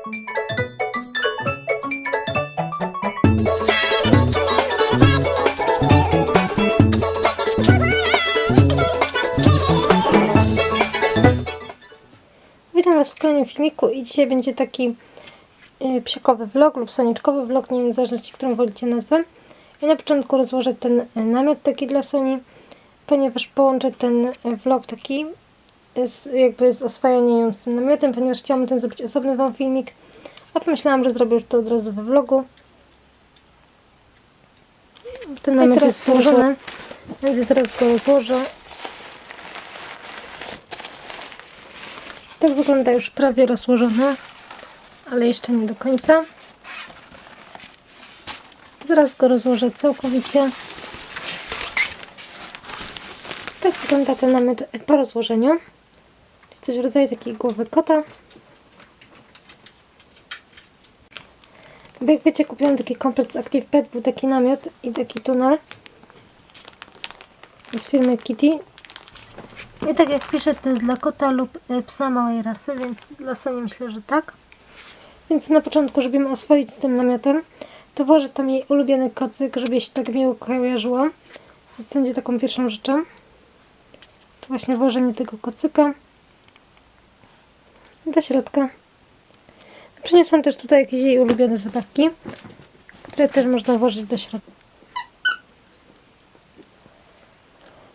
Witam Was w kolejnym filmiku i dzisiaj będzie taki y, psiakowy vlog lub soniczkowy vlog, nie wiem zależności, którą wolicie nazwę. I na początku rozłożę ten namiot taki dla Soni, ponieważ połączę ten y, vlog taki z, jakby z oswajaniem ją z tym namiotem, ponieważ chciałam ten zrobić osobny Wam filmik, a pomyślałam, że zrobię już to od razu we vlogu. Ten namiot jest złożony, więc ja zaraz go rozłożę. Tak wygląda już prawie rozłożone, ale jeszcze nie do końca. Zaraz go rozłożę całkowicie. Tak wygląda ten namiot po rozłożeniu. Coś w rodzaju takiej głowy kota. Jak wiecie, kupiłam taki komplet z Active Pet, był taki namiot i taki tunel z firmy Kitty. I tak jak piszę, to jest dla kota lub y, psa małej rasy, więc dla Soni myślę, że tak. Więc na początku, żeby ją oswoić z tym namiotem, to włożę tam jej ulubiony kocyk, żeby się tak miło kojarzyło. Więc będzie taką pierwszą rzeczą. To właśnie włożenie tego kocyka do środka. Przyniosłam też tutaj jakieś jej ulubione zabawki, które też można włożyć do środka.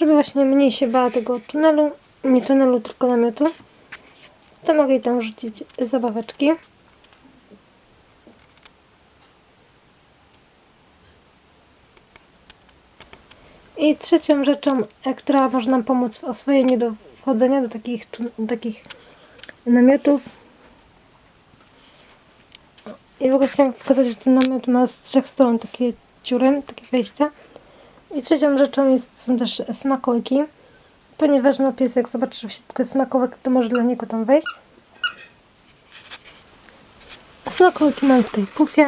żeby właśnie mniej się bała tego tunelu, nie tunelu, tylko namiotu, to mogę jej tam rzucić zabaweczki. I trzecią rzeczą, która może nam pomóc w oswojeniu do wchodzenia do takich, do takich namiotów. I w ogóle chciałam pokazać, że ten namiot ma z trzech stron takie dziury, takie wejścia. I trzecią rzeczą jest, są też smakołyki, ponieważ no pies jak zobaczy, że smakołyk, to może dla niego tam wejść. Smakołyki mam w tej pufie.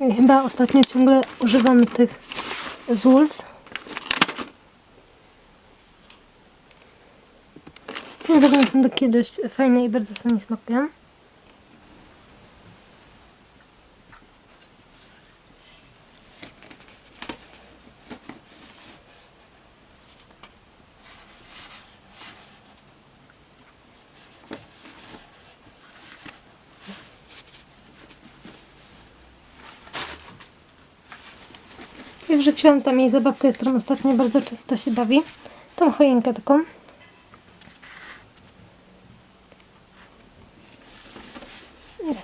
I chyba ostatnio ciągle używam tych z Wolf. Tym razem są takie dość fajne i bardzo sobie smakują. I wrzuciłam tam jej zabawkę, którą ostatnio bardzo często się bawi. Tą choinkę taką. I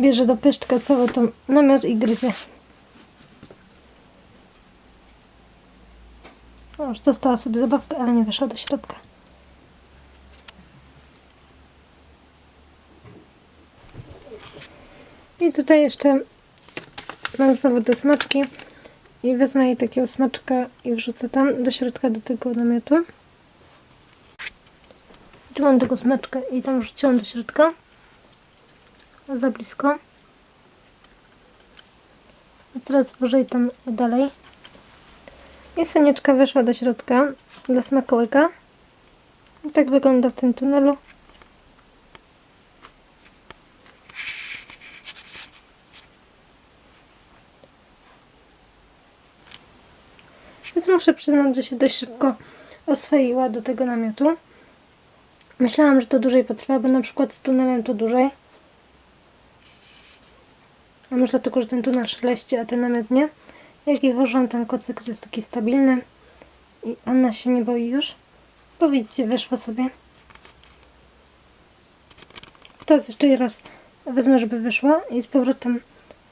bierze do pyszczka cały tą namiot i gryzie. O, już dostała sobie zabawkę, ale nie weszła do środka. I tutaj jeszcze mam znowu te smaczki i wezmę jej takiego smaczka i wrzucę tam do środka do tego namiotu. I tu mam tego smaczka i tam wrzuciłam do środka. Za blisko. I teraz włożę jej tam dalej. I sonieczka weszła do środka dla smakołyka. I tak wygląda w tym tunelu. Więc muszę przyznać, że się dość szybko oswoiła do tego namiotu. Myślałam, że to dłużej potrwa, bo na przykład z tunelem to dłużej. A może dlatego, że ten tunel szeleści, a ten namiot nie. Jak jej włożyłam ten kocyk, który jest taki stabilny i ona się nie boi już. Bo widzicie, wyszła sobie. Teraz jeszcze raz wezmę, żeby wyszła i z powrotem,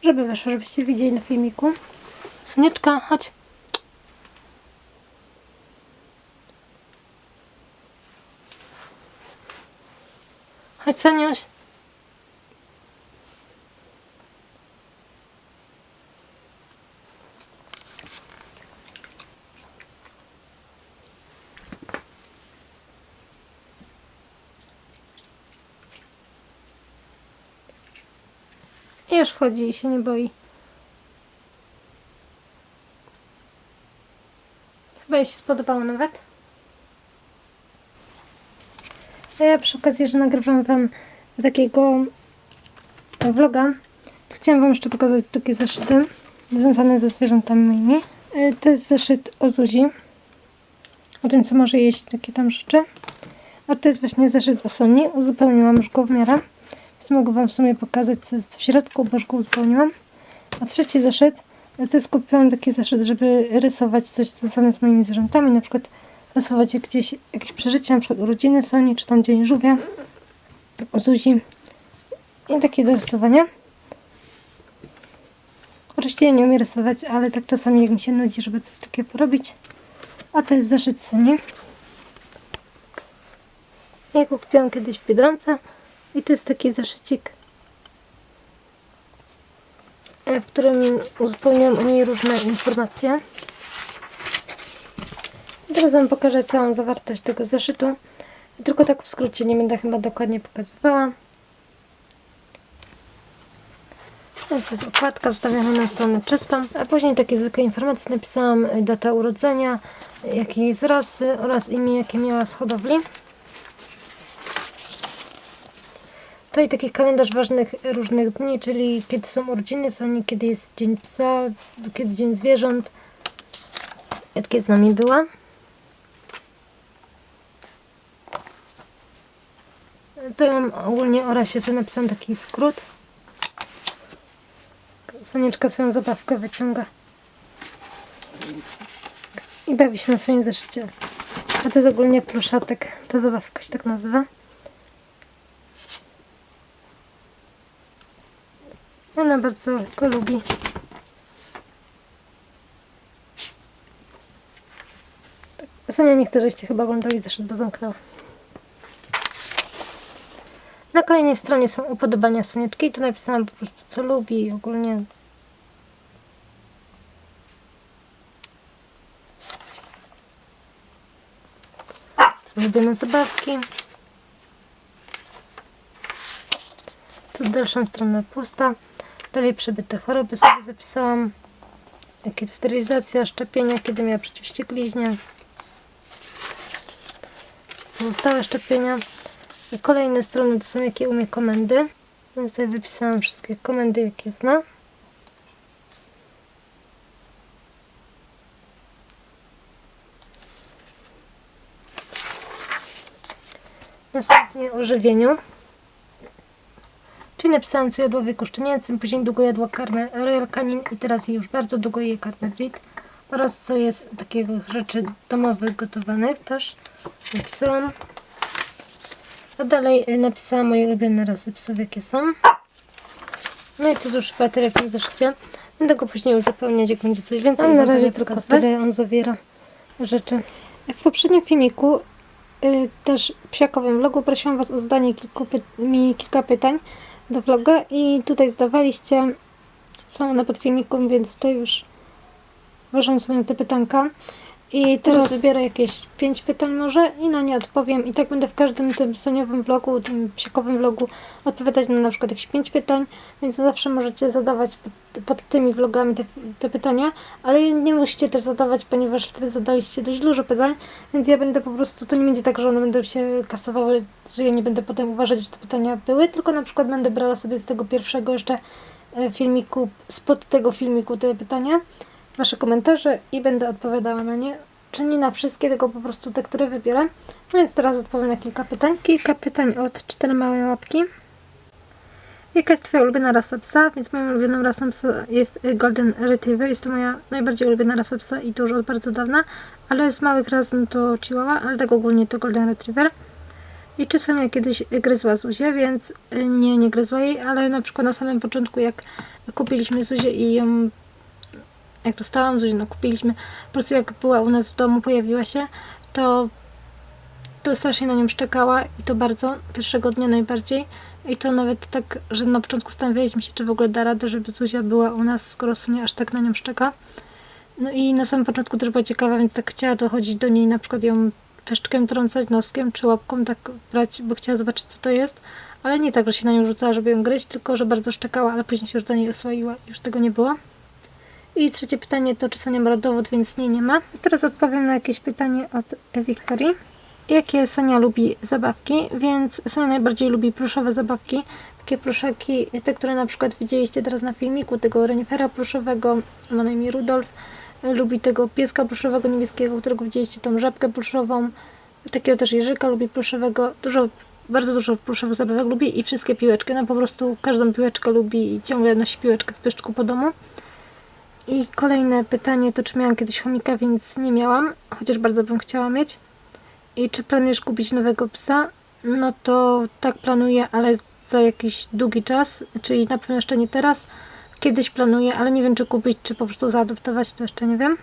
żeby wyszła, żebyście widzieli na filmiku. Sonieczka, chodź. Chodź, Saniuś. Już wchodzi i się nie boi. Chyba jej się spodobało nawet. A ja przy okazji, że nagrywam Wam takiego vloga, to chciałam Wam jeszcze pokazać takie zeszyty związane ze zwierzętami moimi. E, To jest zeszyt o Zuzi, o tym co może jeść, takie tam rzeczy. A to jest właśnie zeszyt o Soni. Uzupełniłam już go w miarę, mogę Wam w sumie pokazać co jest w środku, bo już go uzupełniłam. A trzeci zeszyt, e, to jest kupiłam taki zeszyt, żeby rysować coś związane z moimi zwierzętami, na przykład rysować gdzieś jakieś przeżycia, na przykład urodziny Soni, czy tam Dzień Żółwia, o Zuzi i takie do rysowania. Oczywiście ja nie umiem rysować, ale tak czasami jak mi się nudzi, żeby coś takiego porobić. A to jest zeszyt Soni. Ja go kupiłam kiedyś w Biedronce i to jest taki zeszycik, e, w którym uzupełniłam o niej różne informacje. I Teraz Wam pokażę całą zawartość tego zeszytu. Tylko tak w skrócie, nie będę chyba dokładnie pokazywała. No, to jest okładka zostawiona na stronę czystą, a później takie zwykłe informacje napisałam data urodzenia, jakiej jest rasy oraz imię jakie miała z hodowli. I taki kalendarz ważnych różnych dni, czyli kiedy są urodziny Soni, kiedy jest dzień psa, kiedy dzień zwierząt, kiedy z nami była. To ja mam ogólnie o rasie sobie napisałam taki skrót. Sonieczka swoją zabawkę wyciąga. I bawi się na swoim zeszycie. A to jest ogólnie pluszatek. Ta zabawka się tak nazywa. Bardzo go lubi. Sonia nie chce, żeście chyba oglądali zeszyt, bo zamknęła. Na kolejnej stronie są upodobania Sonieczki i tu napisałam po prostu co lubi i ogólnie ulubione zabawki. Tu dalszą stronę pusta. Dalej przebyte choroby sobie zapisałam. Jakie to sterylizacja, szczepienia, kiedy miała przeciwściekliźnie. Pozostałe szczepienia. I kolejne strony to są jakie umie komendy. Więc sobie wypisałam wszystkie komendy jakie zna. Następnie o żywieniu. Czyli napisałam co jadła w wieku szczenięcym, później długo jadła karmę Royal Canin i teraz już bardzo długo je karmę Brit. Oraz co jest takiego rzeczy domowych gotowanych też napisałam. A dalej y, napisałam moje ulubione rasy psów, jakie są. No i to już w tym zeszycie. Będę go później uzupełniać, jak będzie coś więcej. Ale na razie tylko tyle on zawiera rzeczy. W poprzednim filmiku, y, też psiakowym vlogu, prosiłam Was o zadanie kilku mi kilka pytań do vloga i tutaj zdawaliście są one pod filmikiem, więc to już uważam sobie te pytanka. I teraz wybiorę jakieś pięć pytań może i na nie odpowiem. I tak będę w każdym tym soniowym vlogu, tym psiakowym vlogu odpowiadać na na przykład jakieś pięć pytań, więc zawsze możecie zadawać pod, pod tymi vlogami te, te pytania, ale nie musicie też zadawać, ponieważ wtedy zadaliście dość dużo pytań, więc ja będę po prostu, to nie będzie tak, że one będą się kasowały, że ja nie będę potem uważać, że te pytania były, tylko na przykład będę brała sobie z tego pierwszego jeszcze e, filmiku, spod tego filmiku te pytania, Wasze komentarze i będę odpowiadała na nie. Czy nie na wszystkie, tylko po prostu te, które wybierę. No więc teraz odpowiem na kilka pytań. Kilka pytań od cztery małe łapki. Jaka jest Twoja ulubiona rasa psa? Więc moją ulubioną rasą psa jest y, Golden Retriever. Jest to moja najbardziej ulubiona rasa psa i to już od bardzo dawna. Ale z małych ras to Chihuahua, ale tak ogólnie to Golden Retriever. I czy Sonia kiedyś gryzła Zuzię, więc y, nie, nie gryzła jej, ale na przykład na samym początku jak kupiliśmy Zuzię i ją jak dostałam Zuzię, no kupiliśmy, po prostu jak była u nas w domu, pojawiła się, to to strasznie na nią szczekała i to bardzo, pierwszego dnia najbardziej. I to nawet tak, że na początku zastanawialiśmy się, czy w ogóle da radę, żeby Zuzia była u nas, skoro Sonia aż tak na nią szczeka. No i na samym początku też była ciekawa, więc tak chciała dochodzić do niej, na przykład ją peszczkiem trącać, noskiem czy łapką tak brać, bo chciała zobaczyć, co to jest. Ale nie tak, że się na nią rzucała, żeby ją gryźć, tylko że bardzo szczekała, ale później się już do niej oswoiła i już tego nie było. I trzecie pytanie to, czy Sonia ma rodowód, więc nie, nie ma. Teraz odpowiem na jakieś pytanie od Wiktorii. jakie Sonia lubi zabawki, więc Sonia najbardziej lubi pluszowe zabawki. Takie pluszaki, te, które na przykład widzieliście teraz na filmiku, tego renifera pluszowego, ma na imię Rudolf. Lubi tego pieska pluszowego niebieskiego, którego widzieliście, tą żabkę pluszową. Takiego też jeżyka lubi pluszowego. Dużo, bardzo dużo pluszowych zabawek lubi i wszystkie piłeczki. No po prostu każdą piłeczkę lubi i ciągle nosi piłeczkę w pyszczku po domu. I kolejne pytanie to, czy miałam kiedyś chomika, więc nie miałam, chociaż bardzo bym chciała mieć. I czy planujesz kupić nowego psa? No to tak planuję, ale za jakiś długi czas, czyli na pewno jeszcze nie teraz. Kiedyś planuję, ale nie wiem czy kupić, czy po prostu zaadoptować, to jeszcze nie wiem.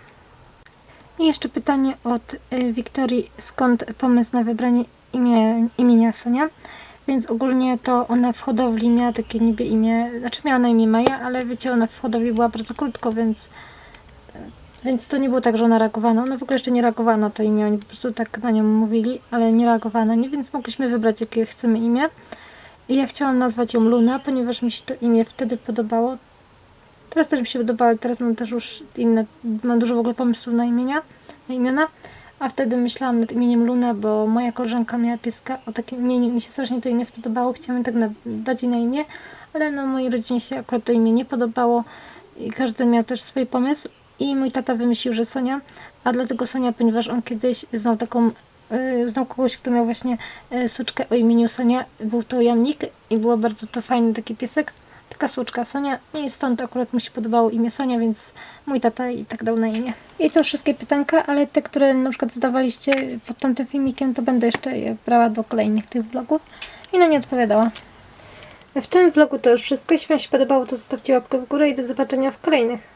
I jeszcze pytanie od y, Wiktorii, skąd pomysł na wybranie imię, imienia Sonia? Więc ogólnie to ona w hodowli miała takie niby imię, znaczy miała na imię Maja, ale wiecie, ona w hodowli była bardzo krótko, więc więc to nie było tak, że ona reagowała. Ona w ogóle jeszcze nie reagowała na to imię, oni po prostu tak na nią mówili, ale nie reagowała na nie, więc mogliśmy wybrać, jakie chcemy imię. I ja chciałam nazwać ją Luna, ponieważ mi się to imię wtedy podobało. Teraz też mi się podobało, ale teraz mam też już inne, mam dużo w ogóle pomysłów na imienia, na imiona. A wtedy myślałam nad imieniem Luna, bo moja koleżanka miała pieska o takim imieniu mi się strasznie to imię spodobało. Chciałam tak dać jej na imię, ale no mojej rodzinie się akurat to imię nie podobało i każdy miał też swój pomysł. I mój tata wymyślił, że Sonia, a dlatego Sonia, ponieważ on kiedyś znał taką, y, znał kogoś, kto miał właśnie y, suczkę o imieniu Sonia, był to jamnik i było bardzo to fajny taki piesek, taka suczka Sonia i stąd akurat mu się podobało imię Sonia, więc mój tata i tak dał na imię. I to wszystkie pytanka, ale te, które na przykład zadawaliście pod tamtym filmikiem, to będę jeszcze je brała do kolejnych tych vlogów i na nie odpowiadała. W tym vlogu to już wszystko. Jeśli Wam się podobało, to zostawcie łapkę w górę i do zobaczenia w kolejnych.